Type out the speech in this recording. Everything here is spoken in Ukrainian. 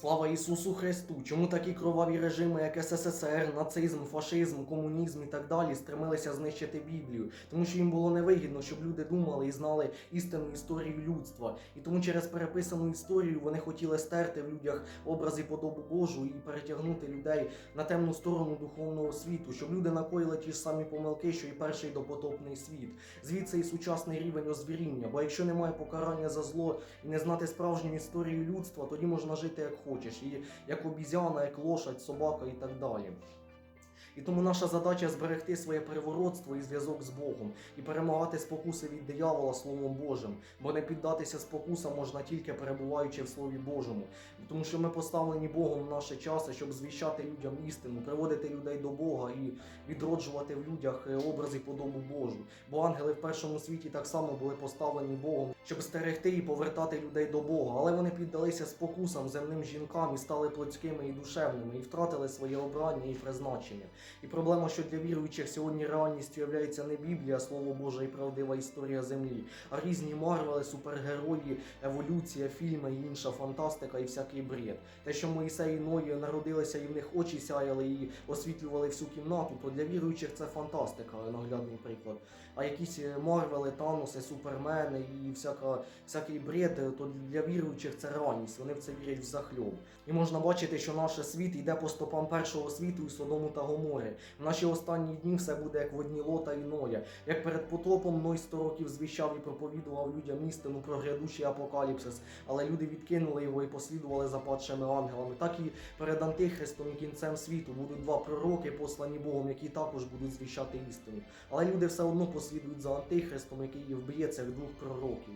Слава Ісусу Христу! Чому такі кроваві режими, як СССР, нацизм, фашизм, комунізм і так далі, стремилися знищити Біблію? Тому що їм було невигідно, щоб люди думали і знали істинну історію людства. І тому через переписану історію вони хотіли стерти в людях образ і подобу Божу і перетягнути людей на темну сторону духовного світу, щоб люди накоїли ті ж самі помилки, що і перший допотопний світ. Звідси і сучасний рівень озвіріння. Бо якщо немає покарання за зло і не знати справжню історію людства, тоді можна жити як хочеш, і як обізяна, як лошадь, собака і так далі. І тому наша задача зберегти своє переворотство і зв'язок з Богом, і перемагати спокуси від диявола Словом Божим, бо не піддатися спокусам можна тільки перебуваючи в Слові Божому, тому що ми поставлені Богом в наше часи, щоб звіщати людям істину, приводити людей до Бога і відроджувати в людях е, образ і подобу Божу. Бо ангели в першому світі так само були поставлені Богом, щоб стерегти і повертати людей до Бога, але вони піддалися спокусам земним жінкам і стали плотськими і душевними, і втратили своє обрання і призначення. І проблема, що для віруючих сьогодні реальністю є не Біблія, Слово Боже і правдива історія землі, а різні марвели, супергерої, еволюція, фільми і інша фантастика і всякий бред. Те, що Моїсей і Ної народилися і в них очі сяяли і освітлювали всю кімнату, то для віруючих це фантастика, наглядний приклад. А якісь е, марвели, таноси, супермени і всяка, всякий бред, е, то для віруючих це реальність. Вони в це вірять взахльоб. І можна бачити, що наш світ йде по стопам першого світу і Содому та Гомори. В наші останні дні все буде як в одні лота і Ноя. Як перед потопом Ной 100 років звіщав і проповідував людям істину про грядущий апокаліпсис, але люди відкинули його і послідували за падшими ангелами. Так і перед антихристом і кінцем світу будуть два пророки, послані Богом, які також будуть звіщати істину. Але люди все одно послідують за антихристом, який вб'є цих двох пророків.